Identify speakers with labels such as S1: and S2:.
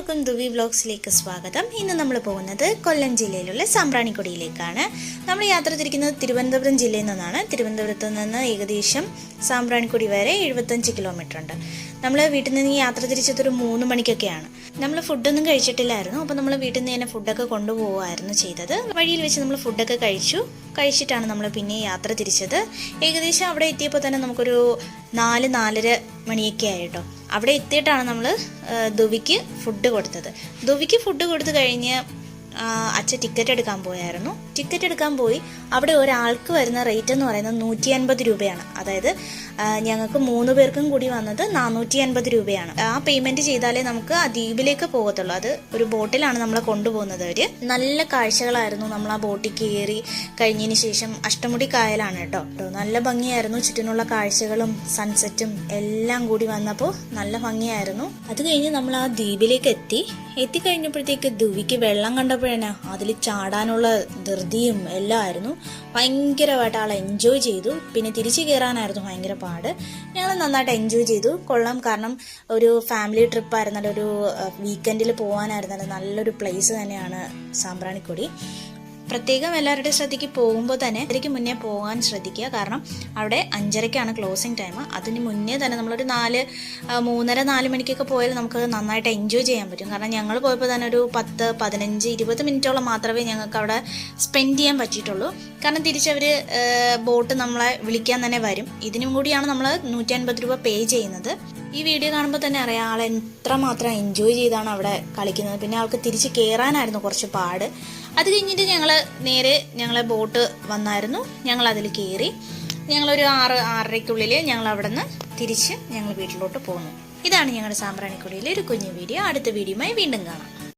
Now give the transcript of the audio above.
S1: എല്ലാവർക്കും ദുവി വ്ലോഗ്സിലേക്ക് സ്വാഗതം. ഇന്ന് നമ്മൾ പോകുന്നത് കൊല്ലം ജില്ലയിലുള്ള സാമ്പ്രാണിക്കൊടിയിലേക്കാണ്. നമ്മൾ യാത്ര തിരിക്കുന്നത് തിരുവനന്തപുരം ജില്ലയിൽ നിന്നാണ്. തിരുവനന്തപുരത്ത് നിന്ന് ഏകദേശം സാമ്പ്രാണിക്കൊടി വരെ എഴുപത്തഞ്ച് കിലോമീറ്റർ ഉണ്ട്. നമ്മൾ വീട്ടിൽ നിന്ന് യാത്ര തിരിച്ചത് ഒരു മൂന്ന് മണിക്കൊക്കെയാണ്. നമ്മൾ ഫുഡൊന്നും കഴിച്ചിട്ടില്ലായിരുന്നു. അപ്പോൾ നമ്മൾ വീട്ടിൽ നിന്ന് തന്നെ ഫുഡൊക്കെ കൊണ്ടുപോകുമായിരുന്നു ചെയ്തത്. വഴിയിൽ വെച്ച് നമ്മൾ ഫുഡൊക്കെ കഴിച്ചു. കഴിച്ചിട്ടാണ് നമ്മൾ പിന്നെ യാത്ര തിരിച്ചത്. ഏകദേശം അവിടെ എത്തിയപ്പോൾ തന്നെ നമുക്കൊരു നാല് നാലര മണിയൊക്കെ ആയിട്ടോ അവിടെ എത്തിയിട്ടാണ് നമ്മൾ ദുവിക്ക് ഫുഡ് കൊടുത്തത്. ദുവിക്ക് ഫുഡ് കൊടുത്തു കഴിഞ്ഞ് അച്ഛൻ ടിക്കറ്റ് എടുക്കാൻ പോയായിരുന്നു. ടിക്കറ്റ് എടുക്കാൻ പോയി. അവിടെ ഒരാൾക്ക് വരുന്ന റേറ്റ് എന്ന് പറയുന്നത് നൂറ്റി അൻപത് രൂപയാണ്. അതായത് ഞങ്ങൾക്ക് മൂന്ന് പേർക്കും കൂടി വന്നത് നാനൂറ്റി അൻപത് രൂപയാണ്. ആ പേയ്മെന്റ് ചെയ്താലേ നമുക്ക് ആ ദ്വീപിലേക്ക് പോകത്തുള്ളൂ. അത് ഒരു ബോട്ടിലാണ് നമ്മളെ കൊണ്ടുപോകുന്നത് അവർ. നല്ല കാഴ്ചകളായിരുന്നു നമ്മൾ ആ ബോട്ടിൽ കയറി കഴിഞ്ഞതിന് ശേഷം. അഷ്ടമുടി കായലാണ് കേട്ടോ. നല്ല ഭംഗിയായിരുന്നു. ചുറ്റിനുള്ള കാഴ്ചകളും സൺസെറ്റും എല്ലാം കൂടി വന്നപ്പോൾ നല്ല ഭംഗിയായിരുന്നു. അത് കഴിഞ്ഞ് നമ്മൾ ആ ദ്വീപിലേക്ക് എത്തി. എത്തിക്കഴിഞ്ഞപ്പോഴത്തേക്ക് ദുവിക്ക് വെള്ളം കണ്ടപ്പോഴേനാ അതിൽ ചാടാനുള്ള ധൃതിയും എല്ലാം ആയിരുന്നു. ഭയങ്കരമായിട്ട് ആൾ എൻജോയ് ചെയ്തു. പിന്നെ തിരിച്ചു കയറാനായിരുന്നു ഭയങ്കര പാട്. ഞങ്ങൾ നന്നായിട്ട് എൻജോയ് ചെയ്തു. കൊള്ളാം. കാരണം ഒരു ഫാമിലി ട്രിപ്പ് ആയിരുന്നാലും ഒരു വീക്കെൻഡിൽ പോകാനായിരുന്നാലും നല്ലൊരു പ്ലേസ് തന്നെയാണ് സാമ്പ്രാണിക്കൊടി. പ്രത്യേകം എല്ലാവരുടെയും ശ്രദ്ധയ്ക്ക് പോകുമ്പോൾ തന്നെ അതിലേക്ക് മുന്നേ പോകാൻ ശ്രദ്ധിക്കുക. കാരണം അവിടെ അഞ്ചരയ്ക്കാണ് ക്ലോസിംഗ് ടൈം അതിന് മുന്നേ തന്നെ നമ്മളൊരു നാല് മൂന്നര നാല് മണിക്കൊക്കെ പോയാൽ നമുക്ക് നന്നായിട്ട് എൻജോയ് ചെയ്യാൻ പറ്റും. കാരണം ഞങ്ങൾ പോയപ്പോൾ തന്നെ ഒരു പത്ത് പതിനഞ്ച് ഇരുപത് മിനിറ്റോളം മാത്രമേ ഞങ്ങൾക്ക് അവിടെ സ്പെൻഡ് ചെയ്യാൻ പറ്റിയിട്ടുള്ളൂ. കാരണം തിരിച്ചവർ ബോട്ട് നമ്മളെ വിളിക്കാൻ തന്നെ വരും. ഇതിനും കൂടിയാണ് നമ്മൾ നൂറ്റി അൻപത് രൂപ പേ ചെയ്യുന്നത്. ഈ വീഡിയോ കാണുമ്പോൾ തന്നെ അറിയാം ആൾ എത്രമാത്രം എൻജോയ് ചെയ്താണ് അവിടെ കളിക്കുന്നത്. പിന്നെ ആൾക്ക് തിരിച്ച് കയറാനായിരുന്നു കുറച്ച് പാട്. അത് കഴിഞ്ഞിട്ട് ഞങ്ങൾ നേരെ ഞങ്ങളെ ബോട്ട് വന്നായിരുന്നു. ഞങ്ങൾ അതിൽ കയറി ഞങ്ങളൊരു ആറ് ആറരയ്ക്കുള്ളിൽ ഞങ്ങൾ അവിടെ നിന്ന് തിരിച്ച് ഞങ്ങൾ വീട്ടിലോട്ട് പോന്നു. ഇതാണ് ഞങ്ങളുടെ സാമ്പ്രാണിക്കുടിയിലെ ഒരു കുഞ്ഞു വീഡിയോ. അടുത്ത വീഡിയോയുമായി വീണ്ടും കാണാം.